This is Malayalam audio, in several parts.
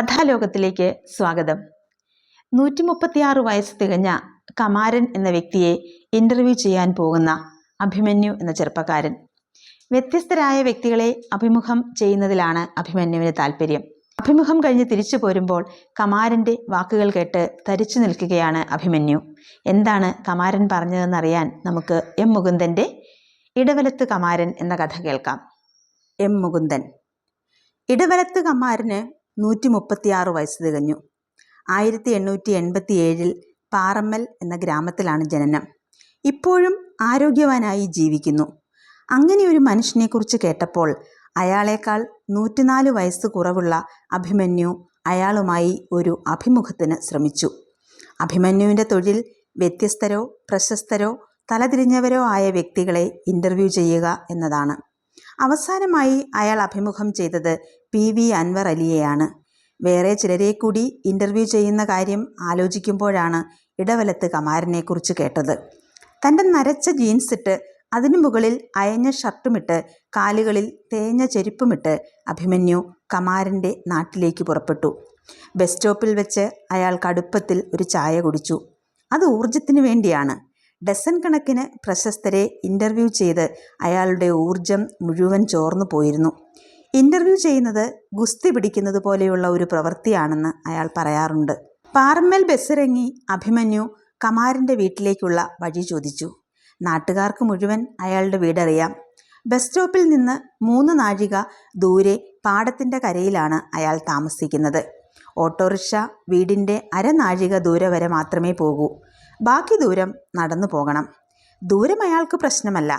കഥാലോകത്തിലേക്ക് സ്വാഗതം. നൂറ്റി മുപ്പത്തിയാറ് വയസ്സ് തികഞ്ഞ കമാരൻ എന്ന വ്യക്തിയെ ഇന്റർവ്യൂ ചെയ്യാൻ പോകുന്ന അഭിമന്യു എന്ന ചെറുപ്പക്കാരൻ. വ്യത്യസ്തരായ വ്യക്തികളെ അഭിമുഖം ചെയ്യുന്നതിലാണ് അഭിമന്യുവിന് താല്പര്യം അഭിമുഖം കഴിഞ്ഞ് തിരിച്ചു പോരുമ്പോൾ കമാരന്റെ വാക്കുകൾ കേട്ട് തരിച്ചു നിൽക്കുകയാണ് അഭിമന്യു. എന്താണ് കമാരൻ പറഞ്ഞതെന്നറിയാൻ നമുക്ക് എം മുകുന്ദന്റെ ഇടവലത്ത് കമാരൻ എന്ന കഥ കേൾക്കാം. എം മുകുന്ദൻ. ഇടവലത്ത് കമാരന് നൂറ്റി മുപ്പത്തിയാറ് വയസ്സ് തികഞ്ഞു. ആയിരത്തി എണ്ണൂറ്റി എൺപത്തി ഏഴിൽ പാറമ്മൽ എന്ന ഗ്രാമത്തിലാണ് ജനനം. ഇപ്പോഴും ആരോഗ്യവാനായി ജീവിക്കുന്നു. അങ്ങനെ ഒരു മനുഷ്യനെക്കുറിച്ച് കേട്ടപ്പോൾ അയാളേക്കാൾ നൂറ്റിനാല് വയസ്സ് കുറവുള്ള അഭിമന്യു അയാളുമായി ഒരു അഭിമുഖത്തിന് ശ്രമിച്ചു. അഭിമന്യുവിന്റെ തൊഴിൽ വ്യത്യസ്തരോ പ്രശസ്തരോ തലതിരിഞ്ഞവരോ ആയ വ്യക്തികളെ ഇന്റർവ്യൂ ചെയ്യുക എന്നതാണ്. അവസാനമായി അയാൾ അഭിമുഖം ചെയ്തത് പി വി അൻവർ അലിയെയാണ്. വേറെ ചിലരെ കൂടി ഇന്റർവ്യൂ ചെയ്യുന്ന കാര്യം ആലോചിക്കുമ്പോഴാണ് ഇടവലത്ത് കമാരനെക്കുറിച്ച് കേട്ടത്. തന്റെ നരച്ച ജീൻസ് ഇട്ട് അതിനു മുകളിൽ അയഞ്ഞ ഷർട്ടുമിട്ട് കാലുകളിൽ തേഞ്ഞ ചെരുപ്പുമിട്ട് അഭിമന്യു കമാരന്റെ നാട്ടിലേക്ക് പുറപ്പെട്ടു. ബസ് സ്റ്റോപ്പിൽ വെച്ച് അയാൾ കടുപ്പത്തിൽ ഒരു ചായ കുടിച്ചു. അത് ഊർജത്തിന് വേണ്ടിയാണ്. ഡസൻ കണക്കിന് പ്രശസ്തരെ ഇന്റർവ്യൂ ചെയ്ത് അയാളുടെ ഊർജം മുഴുവൻ ചോർന്നു പോയിരുന്നു. ഇന്റർവ്യൂ ചെയ്യുന്നത് ഗുസ്തി പിടിക്കുന്നത് പോലെയുള്ള ഒരു പ്രവൃത്തിയാണെന്ന് അയാൾ പറയാറുണ്ട്. പാറമ്മൽ ബസ്സിറങ്ങി അഭിമന്യു കമാരിന്റെ വീട്ടിലേക്കുള്ള വഴി ചോദിച്ചു. നാട്ടുകാർക്ക് മുഴുവൻ അയാളുടെ വീടറിയാം. ബസ് സ്റ്റോപ്പിൽ നിന്ന് മൂന്ന് നാഴിക ദൂരെ പാടത്തിന്റെ കരയിലാണ് അയാൾ താമസിക്കുന്നത്. ഓട്ടോറിക്ഷ വീടിന്റെ അരനാഴിക ദൂരെ വരെ മാത്രമേ പോകൂ. ബാക്കി ദൂരം നടന്നു പോകണം. ദൂരം അയാൾക്ക് പ്രശ്നമല്ല.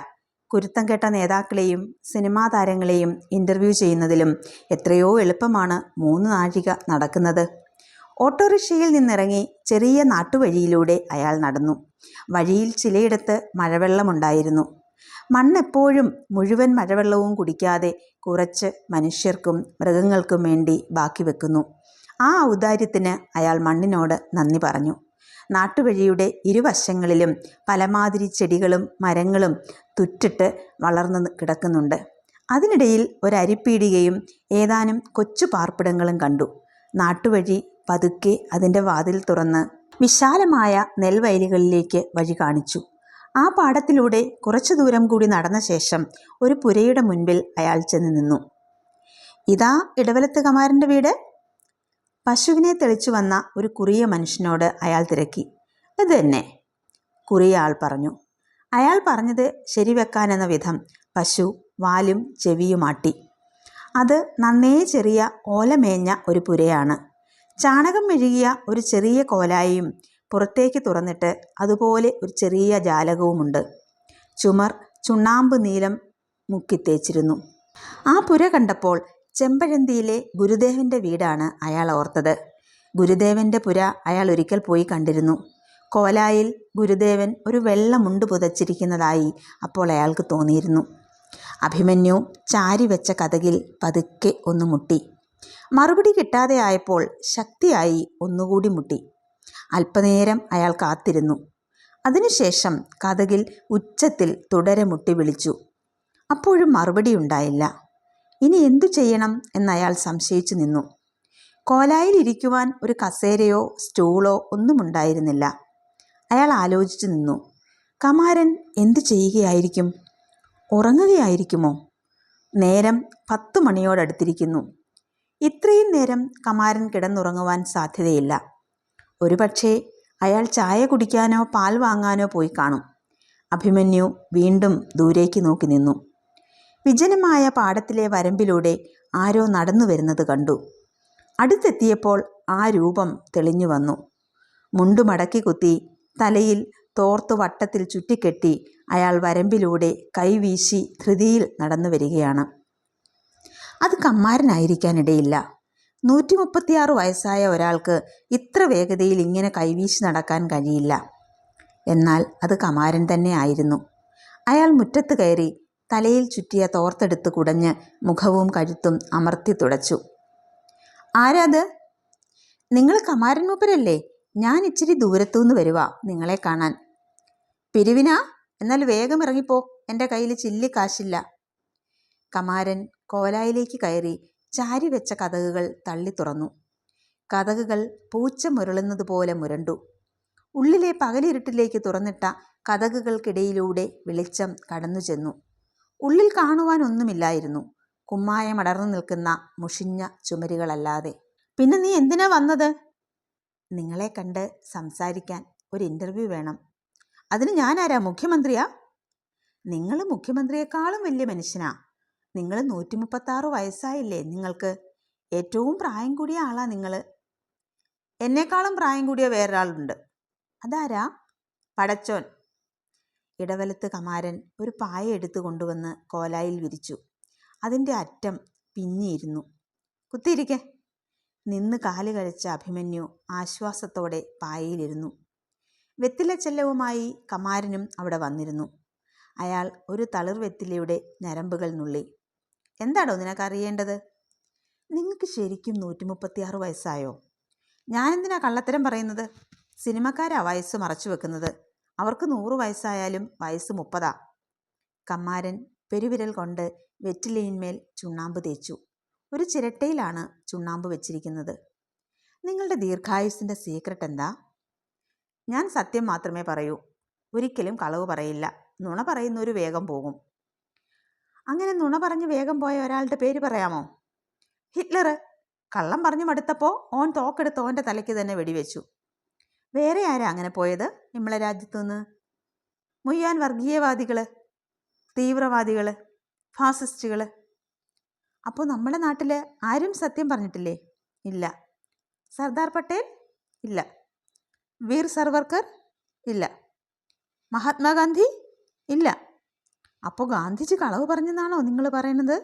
കുരുത്തം കേട്ട നേതാക്കളെയും സിനിമാ താരങ്ങളെയും ഇന്റർവ്യൂ ചെയ്യുന്നതിലും എത്രയോ എളുപ്പമാണ് മൂന്ന് നാഴിക നടക്കുന്നത്. ഓട്ടോറിക്ഷയിൽ നിന്നിറങ്ങി ചെറിയ നാട്ടുവഴിയിലൂടെ അയാൾ നടന്നു. വഴിയിൽ ചിലയിടത്ത് മഴവെള്ളമുണ്ടായിരുന്നു. മണ്ണെപ്പോഴും മുഴുവൻ മഴവെള്ളവും കുടിക്കാതെ കുറച്ച് മനുഷ്യർക്കും മൃഗങ്ങൾക്കും വേണ്ടി ബാക്കി വെക്കുന്നു. ആ ഔദാര്യത്തിന് അയാൾ മണ്ണിനോട് നന്ദി പറഞ്ഞു. നാട്ടുവഴിയുടെ ഇരുവശങ്ങളിലും പലമാതിരി ചെടികളും മരങ്ങളും തുറ്റിട്ട് വളർന്നു കിടക്കുന്നുണ്ട്. അതിനിടയിൽ ഒരരിപ്പീടികയും ഏതാനും കൊച്ചു പാർപ്പിടങ്ങളും കണ്ടു. നാട്ടുവഴി പതുക്കെ അതിന്റെ വാതിൽ തുറന്ന് വിശാലമായ നെൽവയലുകളിലേക്ക് വഴി കാണിച്ചു. ആ പാടത്തിലൂടെ കുറച്ചു ദൂരം കൂടി നടന്ന ശേഷം ഒരു പുരയുടെ മുൻപിൽ അയാൾ ചെന്ന് നിന്നു. ഇതാ ഇടവലത്ത് കമാരന്റെ വീട്? പശുവിനെ തെളിച്ചു വന്ന ഒരു കുറിയ മനുഷ്യനോട് അയാൾ തിരക്കി. ഇത് തന്നെ കുറിയ ആൾ പറഞ്ഞു. അയാൾ പറഞ്ഞത് ശരിവെക്കാനെന്ന വിധം പശു വാലും ചെവിയുമാട്ടി അത് നന്നേ ചെറിയ ഓലമേഞ്ഞ ഒരു പുരയാണ്. ചാണകം മെഴുകിയ ഒരു ചെറിയ കോലായും പുറത്തേക്ക് തുറന്നിട്ട് അതുപോലെ ഒരു ചെറിയ ജാലകവുമുണ്ട്. ചുമർ ചുണ്ണാമ്പ് നീലം മുക്കിത്തേച്ചിരുന്നു ആ പുര കണ്ടപ്പോൾ ചെമ്പഴന്തിയിലെ ഗുരുദേവന്റെ വീടാണ് അയാൾ ഓർത്തത്. ഗുരുദേവന്റെ പുര അയാൾ ഒരിക്കൽ പോയി കണ്ടിരുന്നു. കോലായിൽ ഗുരുദേവൻ ഒരു വെള്ളമുണ്ട് പുതച്ചിരിക്കുന്നതായി അപ്പോൾ അയാൾക്ക് തോന്നിയിരുന്നു. അഭിമന്യു ചാരി വെച്ച കഥകിൽ പതുക്കെ ഒന്ന് മുട്ടി. മറുപടി കിട്ടാതെ ആയപ്പോൾ ശക്തിയായി ഒന്നുകൂടി മുട്ടി. അല്പനേരം അയാൾ കാത്തിരുന്നു. അതിനുശേഷം കഥകിൽ ഉച്ചത്തിൽ തുടരെ മുട്ടി വിളിച്ചു. അപ്പോഴും മറുപടി ഉണ്ടായില്ല. ഇനി എന്തു ചെയ്യണം എന്നയാൾ സംശയിച്ചു നിന്നു. കോലായിൽ ഇരിക്കുവാൻ ഒരു കസേരയോ സ്റ്റൂളോ ഒന്നും ഉണ്ടായിരുന്നില്ല. അയാൾ ആലോചിച്ചു നിന്നു. കമാരൻ എന്തു ചെയ്യുകയായിരിക്കും? ഉറങ്ങുകയായിരിക്കുമോ? നേരം പത്തു മണിയോടടുത്തിരിക്കുന്നു. ഇത്രയും നേരം കമാരൻ കിടന്നുറങ്ങുവാൻ സാധ്യതയില്ല. ഒരുപക്ഷേ അയാൾ ചായ കുടിക്കാനോ പാൽ വാങ്ങാനോ പോയി കാണും. അഭിമന്യു വീണ്ടും ദൂരേക്ക് നോക്കി നിന്നു. വിജനമായ പാടത്തിലെ വരമ്പിലൂടെ ആരോ നടന്നു വരുന്നത് കണ്ടു. അടുത്തെത്തിയപ്പോൾ ആ രൂപം തെളിഞ്ഞു വന്നു. മുണ്ടുമടക്കി കുത്തി തലയിൽ തോർത്തു വട്ടത്തിൽ ചുറ്റിക്കെട്ടി അയാൾ വരമ്പിലൂടെ കൈവീശി ധൃതിയിൽ നടന്നു വരികയാണ്. അത് കമ്മാരനായിരിക്കാനിടയില്ല. നൂറ്റി മുപ്പത്തിയാറ് വയസ്സായ ഒരാൾക്ക് ഇത്ര വേഗതയിൽ ഇങ്ങനെ കൈവീശി നടക്കാൻ കഴിയില്ല. എന്നാൽ അത് കമാരൻ തന്നെ ആയിരുന്നു. അയാൾ മുറ്റത്ത് കയറി തലയിൽ ചുറ്റിയ തോർത്തെടുത്ത് കുടഞ്ഞ് മുഖവും കഴുത്തും അമർത്തി തുടച്ചു. ആരാത് നിങ്ങൾ കമാരൻ മൂപ്പരല്ലേ ഞാൻ ഇച്ചിരി ദൂരത്തുനിന്ന് വരുവാ നിങ്ങളെ കാണാൻ. പിരിവിനാ? എന്നാൽ വേഗം ഇറങ്ങിപ്പോ. എന്റെ കയ്യിൽ ചില്ലി കാശില്ല. കമാരൻ കോലായിലേക്ക് കയറി ചാരി വെച്ച കഥകുകൾ തള്ളി തുറന്നു. കഥകുകൾ പൂച്ച മുരളുന്നത് പോലെ മുരണ്ടു. ഉള്ളിലെ പകലിരുട്ടിലേക്ക് തുറന്നിട്ട കഥകുകൾക്കിടയിലൂടെ വെളിച്ചം കടന്നു ചെന്നു ഉള്ളിൽ കാണുവാനൊന്നുമില്ലായിരുന്നു. കുമ്മായമടർന്നു നിൽക്കുന്ന മുഷിഞ്ഞ ചുമരുകളല്ലാതെ. പിന്നെ നീ എന്തിനാ വന്നത്? നിങ്ങളെ കണ്ട് സംസാരിക്കാൻ ഒരു ഇന്റർവ്യൂ വേണം. അതിന് ഞാനാരാ? മുഖ്യമന്ത്രിയാ? നിങ്ങൾ മുഖ്യമന്ത്രിയെക്കാളും വലിയ മനുഷ്യനാ. നിങ്ങൾ നൂറ്റി മുപ്പത്താറ് വയസ്സായില്ലേ നിങ്ങൾക്ക്. ഏറ്റവും പ്രായം കൂടിയ ആളാ നിങ്ങൾ. എന്നെക്കാളും പ്രായം കൂടിയ വേറൊരാളുണ്ട്. അതാരാ? പടച്ചോൻ. ഇടവലത്ത് കമാരൻ ഒരു പായ എടുത്തു കൊണ്ടുവന്ന് കോലായിൽ വിരിച്ചു. അതിന്റെ അറ്റം പിഞ്ഞിയിരുന്നു കുത്തിയിരിക്കെ. നിന്ന് കാൽ കഴിച്ച അഭിമന്യു ആശ്വാസത്തോടെ പായയിലിരുന്നു. വെത്തില ചെല്ലവുമായി കമാരനും അവിടെ വന്നിരുന്നു. അയാൾ ഒരു തളിർ വെത്തിലയുടെ ഞരമ്പുകൾ നുള്ളി എന്താണോ നിനക്കറിയേണ്ടത്? നിങ്ങൾക്ക് ശരിക്കും നൂറ്റി മുപ്പത്തിയാറ് വയസ്സായോ? ഞാനെന്തിനാ കള്ളത്തരം പറയുന്നത്? സിനിമക്കാരാ വയസ്സ് മറച്ചു വെക്കുന്നത്. അവർക്ക് നൂറ് വയസ്സായാലും വയസ്സ് മുപ്പതാ. കമ്മാരൻ പെരുവിരൽ കൊണ്ട് വെറ്റിലയിന്മേൽ ചുണ്ണാമ്പ് തേച്ചു. ഒരു ചിരട്ടയിലാണ് ചുണ്ണാമ്പ് വെച്ചിരിക്കുന്നത്. നിങ്ങളുടെ ദീർഘായുസിന്റെ സീക്രട്ട് എന്താ? ഞാൻ സത്യം മാത്രമേ പറയൂ. ഒരിക്കലും കളവ് പറയില്ല. നുണ പറയുന്നൊരു വേഗം പോകും. അങ്ങനെ നുണ പറഞ്ഞ് വേഗം പോയ ഒരാളുടെ പേര് പറയാമോ? ഹിറ്റ്ലർ കള്ളം പറഞ്ഞു മടുത്തപ്പോൾ ഓൻ തോക്കെടുത്ത് ഓന്റെ തലയ്ക്ക് തന്നെ വെടിവെച്ചു. വേറെ ആരാ അങ്ങനെ പോയത്? നമ്മളെ രാജ്യത്തു നിന്ന് മുയ്യാൻ വർഗീയവാദികൾ തീവ്രവാദികൾ ഫാസിസ്റ്റുകൾ അപ്പോൾ നമ്മുടെ നാട്ടിൽ ആരും സത്യം പറഞ്ഞിട്ടില്ലേ? ഇല്ല. സർദാർ പട്ടേൽ? ഇല്ല. വീർ സർവർക്കർ? ഇല്ല. മഹാത്മാഗാന്ധി? ഇല്ല. അപ്പോൾ ഗാന്ധിജി കളവ് പറഞ്ഞെന്നാണോ നിങ്ങൾ പറയുന്നത്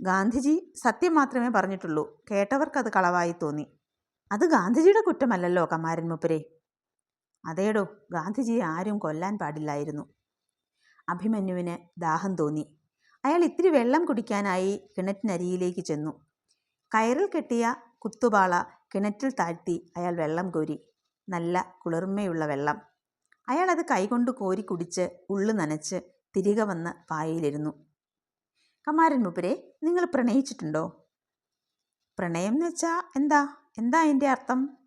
ഗാന്ധിജി സത്യം മാത്രമേ പറഞ്ഞിട്ടുള്ളൂ. കേട്ടവർക്കത് കളവായി തോന്നി. അത് ഗാന്ധിജിയുടെ കുറ്റമല്ലല്ലോ കമാരൻ മുപ്പരെ. അതേടോ ഗാന്ധിജിയെ ആരും കൊല്ലാൻ പാടില്ലായിരുന്നു. അഭിമന്യുവിന് ദാഹം തോന്നി. അയാൾ ഇത്തിരി വെള്ളം കുടിക്കാനായി കിണറ്റിനരിയിലേക്ക് ചെന്നു. കയറിൽ കെട്ടിയ കുത്തുപാള കിണറ്റിൽ താഴ്ത്തി അയാൾ വെള്ളം കോരി. നല്ല കുളിർമയുള്ള വെള്ളം. അയാൾ അത് കൈകൊണ്ട് കോരി കുടിച്ച് ഉള്ളു നനച്ച് തിരികെ വന്ന് പായയിലിരുന്നു. കമാരൻ മുപ്പരെ നിങ്ങൾ പ്രണയിച്ചിട്ടുണ്ടോ? പ്രണയം എന്ന് വെച്ചാൽ എന്താ? എന്താ അതിന്റെ അർത്ഥം?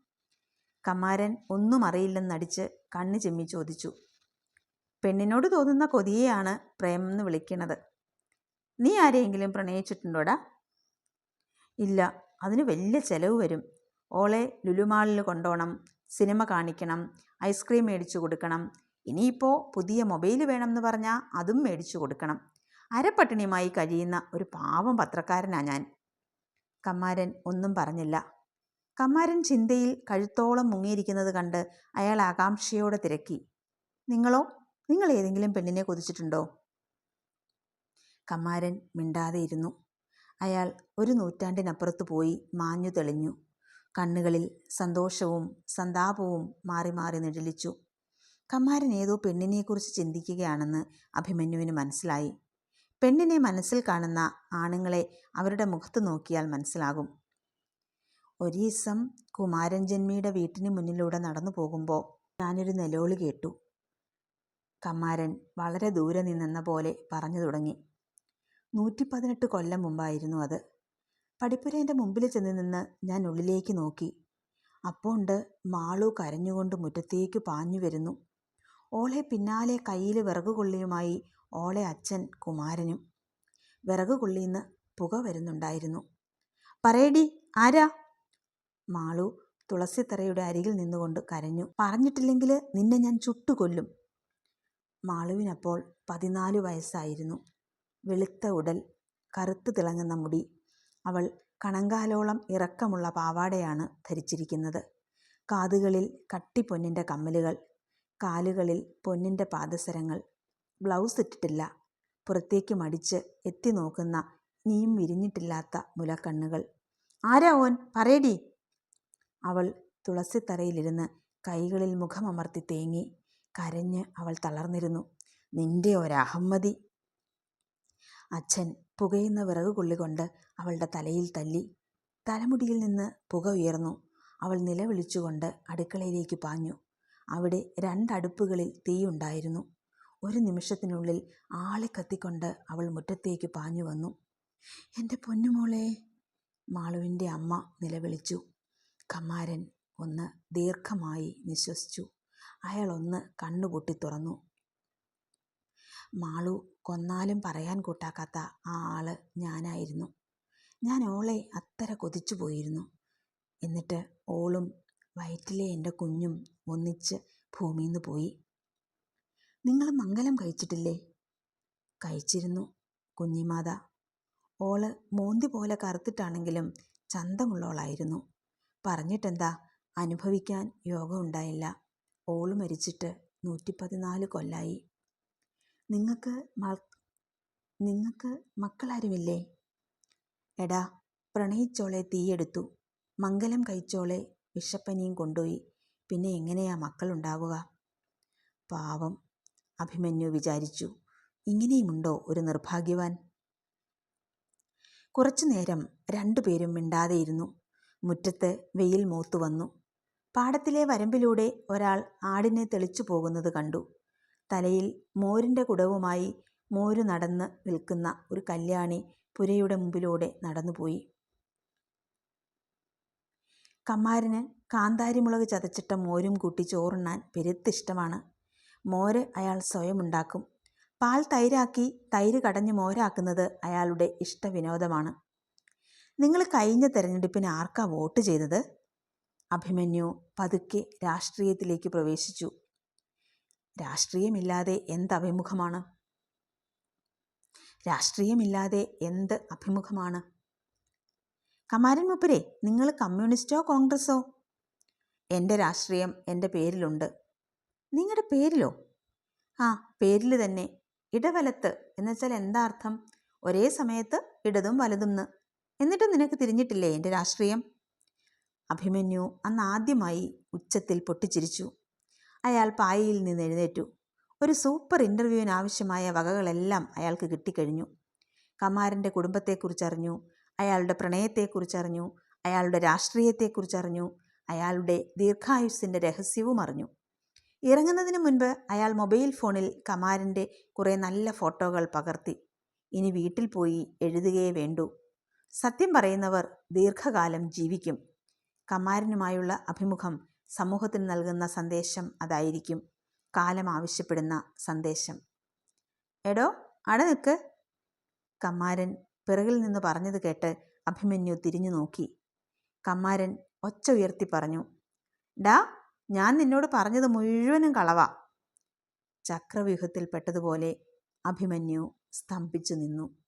കമാരൻ ഒന്നും അറിയില്ലെന്നടിച്ച് കണ്ണു ചെമ്മി ചോദിച്ചു. പെണ്ണിനോട് തോന്നുന്ന കൊതിയെയാണ് പ്രേമം എന്ന് വിളിക്കുന്നത് നീ ആരെയെങ്കിലും പ്രണയിച്ചിട്ടുണ്ടോടാ? ഇല്ല അതിന് വലിയ ചിലവ് വരും. ഓളെ ലുലുമാളിൽ കൊണ്ടോണം സിനിമ കാണിക്കണം ഐസ്ക്രീം മേടിച്ചു കൊടുക്കണം. ഇനിയിപ്പോൾ പുതിയ മൊബൈൽ വേണമെന്ന് പറഞ്ഞാൽ അതും മേടിച്ചു കൊടുക്കണം. അരപ്പട്ടിണിയുമായി കഴിയുന്ന ഒരു പാവം പത്രക്കാരനാണ് ഞാൻ. കമ്മാരൻ ഒന്നും പറഞ്ഞില്ല. കമ്മാരൻ ചിന്തയിൽ കഴുത്തോളം മുങ്ങിയിരിക്കുന്നത് കണ്ട് അയാൾ ആകാംക്ഷയോടെ തിരക്കി. നിങ്ങളോ? നിങ്ങൾ ഏതെങ്കിലും പെണ്ണിനെ കൊതിച്ചിട്ടുണ്ടോ? കമ്മാരൻ മിണ്ടാതെ ഇരുന്നു. അയാൾ ഒരു നൂറ്റാണ്ടിനപ്പുറത്ത് പോയി മാഞ്ഞു തെളിഞ്ഞു. കണ്ണുകളിൽ സന്തോഷവും സന്താപവും മാറി മാറി നിഴലിച്ചു. കമ്മാരൻ ഏതോ പെണ്ണിനെക്കുറിച്ച് ചിന്തിക്കുകയാണെന്ന് അഭിമന്യുവിന് മനസ്സിലായി. പെണ്ണിനെ മനസ്സിൽ കാണുന്ന ആണുങ്ങളെ അവരുടെ മുഖത്ത് നോക്കിയാൽ മനസ്സിലാകും. ഒരീസം കുമാരൻ ജന്മിയുടെ വീട്ടിന് മുന്നിലൂടെ നടന്നു പോകുമ്പോൾ ഞാനൊരു നിലവിളി കേട്ടു. കമാരൻ വളരെ ദൂരെ നിന്നെന്ന പോലെ പറഞ്ഞു തുടങ്ങി. നൂറ്റി പതിനെട്ട് കൊല്ലം മുമ്പായിരുന്നു അത്. പഠിപ്പുരേന്റെ മുമ്പിൽ ചെന്ന് നിന്ന് ഞാൻ ഉള്ളിലേക്ക് നോക്കി. അപ്പോണ്ട് മാളു കരഞ്ഞുകൊണ്ട് മുറ്റത്തേക്ക് പാഞ്ഞു വരുന്നു. ഓളെ പിന്നാലെ കയ്യിൽ വിറകുകൊള്ളിയുമായി ഓളെ അച്ഛൻ കുമാരനും വിറകുകൊള്ളിന്ന് പുക വരുന്നുണ്ടായിരുന്നു. പറയടി ആരാ? മാളു തുളസിത്തറയുടെ അരികിൽ നിന്നുകൊണ്ട് കരഞ്ഞു. പറഞ്ഞിട്ടില്ലെങ്കിൽ നിന്നെ ഞാൻ ചുട്ടുകൊല്ലും. മാളുവിനപ്പോൾ പതിനാല് വയസ്സായിരുന്നു. വെളുത്ത ഉടൽ കറുത്തു തിളങ്ങുന്ന മുടി അവൾ കണങ്കാലോളം ഇറക്കമുള്ള പാവാടയാണ് ധരിച്ചിരിക്കുന്നത്. കാതുകളിൽ കട്ടിപ്പൊന്നിന്റെ കമ്മലുകൾ കാലുകളിൽ പൊന്നിന്റെ പാദസരങ്ങൾ ബ്ലൗസ് ഇട്ടിട്ടില്ല. പുറത്തേക്ക് മടിച്ച് എത്തി നോക്കുന്ന നീയും വിരിഞ്ഞിട്ടില്ലാത്ത മുലക്കണ്ണുകൾ. ആരാ ഓൻ? പറയടി. അവൾ തുളസിത്തറയിലിരുന്ന് കൈകളിൽ മുഖമമർത്തി തേങ്ങി കരഞ്ഞ് അവൾ തളർന്നിരുന്നു. നിന്റെ ഒരഹമ്മതി അച്ഛൻ പുകയുന്ന വിറക് കൊള്ളികൊണ്ട് അവളുടെ തലയിൽ തല്ലി തലമുടിയിൽ നിന്ന് പുക ഉയർന്നു. അവൾ നിലവിളിച്ചുകൊണ്ട് അടുക്കളയിലേക്ക് പാഞ്ഞു. അവിടെ രണ്ടടുപ്പുകളിൽ തീയുണ്ടായിരുന്നു. ഒരു നിമിഷത്തിനുള്ളിൽ ആളെ കത്തിക്കൊണ്ട് അവൾ മുറ്റത്തേക്ക് പാഞ്ഞു വന്നു. എന്റെ പൊന്നുമോളെ മാളുവിന്റെ അമ്മ നിലവിളിച്ചു. കമാരൻ ഒന്ന് ദീർഘമായി നിശ്വസിച്ചു. അയാൾ ഒന്ന് കണ്ണുപൊട്ടി തുറന്നു. മാളു കൊന്നാലും പറയാൻ കൂട്ടാക്കാത്ത ആ ആൾ ഞാനായിരുന്നു. ഞാൻ ഓളെ അത്ര കൊതിച്ചു പോയിരുന്നു എന്നിട്ട് ഓളും വയറ്റിലെ എന്റെ കുഞ്ഞും ഒന്നിച്ച് ഭൂമിയിൽ നിന്ന് പോയി. നിങ്ങൾ മംഗലം കഴിച്ചിട്ടില്ലേ കഴിച്ചിരുന്നു കുഞ്ഞിമാത. ഓൾ മോന്തി പോലെ കറുത്തിട്ടാണെങ്കിലും ചന്തമുള്ളവളായിരുന്നു. പറഞ്ഞിട്ടെന്താ? അനുഭവിക്കാൻ യോഗം ഉണ്ടായില്ല ഓൾ മരിച്ചിട്ട് നൂറ്റി പതിനാല് കൊല്ലായി നിങ്ങൾക്ക് നിങ്ങൾക്ക് മക്കളാരുമില്ലേ? എടാ പ്രണയിച്ചോളെ തീയെടുത്തു. മംഗലം കഴിച്ചോളെ വിഷപ്പനിയും കൊണ്ടുപോയി. പിന്നെ എങ്ങനെയാ മക്കളുണ്ടാവുക? പാവം. അഭിമന്യു വിചാരിച്ചു. ഇങ്ങനെയുമുണ്ടോ ഒരു നിർഭാഗ്യവാൻ? കുറച്ചു നേരം രണ്ടുപേരും മിണ്ടാതെയിരുന്നു. മുറ്റത്ത് വെയിൽ മൂത്തു വന്നു. പാടത്തിലെ വരമ്പിലൂടെ ഒരാൾ ആടിനെ തെളിച്ചു പോകുന്നത് കണ്ടു. തലയിൽ മോരിന്റെ കുടവുമായി മോര് നടന്ന് നിൽക്കുന്ന ഒരു കല്യാണി പുരയുടെ മുമ്പിലൂടെ നടന്നുപോയി. കമ്മാരന് കാന്താരിമുളക് ചതച്ചിട്ട മോരും കൂട്ടി ചോറുണ്ണാൻ പെരുത്തിഷ്ടമാണ് മോര് അയാൾ സ്വയം ഉണ്ടാക്കും. പാൽ തൈരാക്കി തൈര് കടഞ്ഞ് മോരാക്കുന്നത് അയാളുടെ ഇഷ്ടവിനോദമാണ്. നിങ്ങൾ കഴിഞ്ഞ തെരഞ്ഞെടുപ്പിന് ആർക്കാ വോട്ട് ചെയ്തത്? അഭിമന്യു പതുക്കെ രാഷ്ട്രീയത്തിലേക്ക് പ്രവേശിച്ചു. രാഷ്ട്രീയമില്ലാതെ എന്ത് അഭിമുഖമാണ്? രാഷ്ട്രീയമില്ലാതെ എന്ത് അഭിമുഖമാണ്? കമാരൻ മുപ്പരെ നിങ്ങൾ കമ്മ്യൂണിസ്റ്റോ കോൺഗ്രസോ എന്റെ രാഷ്ട്രീയം എന്റെ പേരിലുണ്ട്. നിങ്ങളുടെ പേരിലോ? ആ പേരിൽ തന്നെ. ഇടവലത്ത്. എന്നുവെച്ചാൽ എന്താ അർത്ഥം? ഒരേ സമയത്ത് ഇടതും വലതും എന്നിട്ടും നിനക്ക് തിരിഞ്ഞിട്ടില്ലേ എന്റെ രാഷ്ട്രീയം? അഭിമന്യു അന്ന് ആദ്യമായി ഉച്ചത്തിൽ പൊട്ടിച്ചിരിച്ചു. അയാൾ പായയിൽ നിന്ന് എഴുന്നേറ്റു. ഒരു സൂപ്പർ ഇന്റർവ്യൂവിന് ആവശ്യമായ വകകളെല്ലാം അയാൾക്ക് കിട്ടിക്കഴിഞ്ഞു. കമാരന്റെ കുടുംബത്തെക്കുറിച്ചറിഞ്ഞു അയാളുടെ പ്രണയത്തെക്കുറിച്ചറിഞ്ഞു അയാളുടെ രാഷ്ട്രീയത്തെക്കുറിച്ചറിഞ്ഞു അയാളുടെ ദീർഘായുസ്സിന്റെ രഹസ്യവും അറിഞ്ഞു. ഇറങ്ങുന്നതിന് മുൻപ് അയാൾ മൊബൈൽ ഫോണിൽ കമാരന്റെ കുറേ നല്ല ഫോട്ടോകൾ പകർത്തി. ഇനി വീട്ടിൽ പോയി എഴുതുകയേ വേണ്ടൂ. സത്യം പറയുന്നവർ ദീർഘകാലം ജീവിക്കും. കമാരനുമായുള്ള അഭിമുഖം സമൂഹത്തിന് നൽകുന്ന സന്ദേശം അതായിരിക്കും കാലം ആവശ്യപ്പെടുന്ന സന്ദേശം. എടോ അട നിൽക്ക്. കമ്മാരൻ പിറകിൽ നിന്ന് പറഞ്ഞത് കേട്ട് അഭിമന്യു തിരിഞ്ഞു നോക്കി. കമ്മാരൻ ഒച്ച ഉയർത്തി പറഞ്ഞു ഡാ ഞാൻ നിന്നോട് പറഞ്ഞത് മുഴുവനും കളവാ ചക്രവ്യൂഹത്തിൽപ്പെട്ടതുപോലെ അഭിമന്യു സ്തംഭിച്ചു നിന്നു.